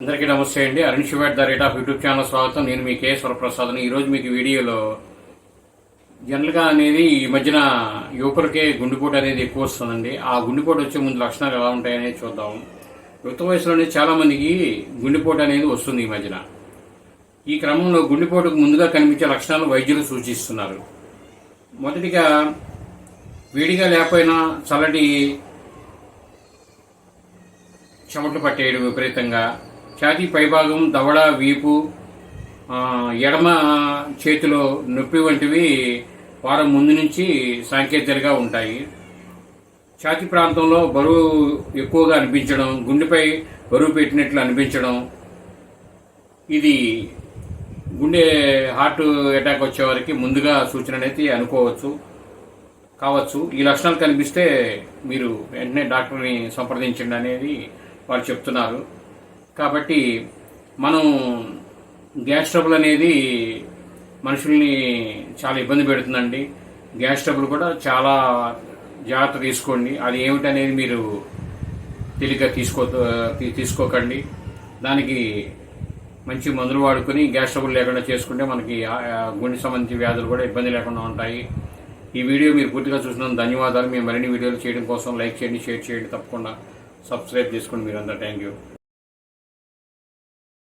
అందరికీ నమస్తే అండి. Arun శివాట్ the rate of YouTube channel స్వాగతం. నేను మీ కే ప్రసాద్ ఈరోజు మీకు వీడియోలో జనరల్గా అనేది ఈ మధ్యన యువకులకే గుండెపోటు అనేది ఎక్కువ వస్తుందండి. ఆ గుండెపోటు వచ్చే ముందు లక్షణాలు ఎలా ఉంటాయనేది చూద్దాం. యుక్త వయసులోనే చాలామందికి గుండెపోటు అనేది వస్తుంది ఈ మధ్యన. ఈ క్రమంలో గుండెపోటుకు ముందుగా కనిపించే లక్షణాలు వైద్యులు సూచిస్తున్నారు. మొదటిగా వేడిగా లేకపోయినా చల్లటి చెమటలు పట్టేయడం విపరీతంగా. ఛాతీ పైభాగం దవడ వీపు ఎడమ చేతిలో నొప్పి వంటివి వారం ముందు నుంచి సాంకేతికలుగా ఉంటాయి. ఛాతీ ప్రాంతంలో బరువు ఎక్కువగా అనిపించడం గుండెపై బరువు పెట్టినట్లు అనిపించడం ఇది గుండె హార్ట్ అటాక్ వచ్చేవారికి ముందుగా సూచన అనేది అనుకోవచ్చు కావచ్చు. ఈ లక్షణాలు కనిపిస్తే మీరు వెంటనే డాక్టర్ని సంప్రదించండి అనేది వాళ్ళు చెప్తున్నారు. కాబట్టి మనం గ్యాస్ ట్రబుల్ అనేది మనుషుల్ని చాలా ఇబ్బంది పెడుతుందండి. గ్యాస్ ట్రబుల్ కూడా చాలా జాగ్రత్త తీసుకోండి. అది ఏమిటనేది మీరు తేలిగ్గా తీసుకో తీ- తీసుకోకండి. దానికి మంచి మందులు వాడుకొని గ్యాస్ ట్రబుల్ లేకుండా చేసుకుంటే మనకి గుండె సంబంధించిన వ్యాధులు కూడా ఇబ్బంది లేకుండా ఉంటాయి. ఈ వీడియో మీరు పూర్తిగా చూసినందుకు ధన్యవాదాలు. మేము మరిన్ని వీడియోలు చేయడం కోసం లైక్ చేయండి షేర్ చేయండి. తప్పకుండా సబ్స్క్రైబ్ చేసుకోండి మీరందరూ థ్యాంక్ యూ.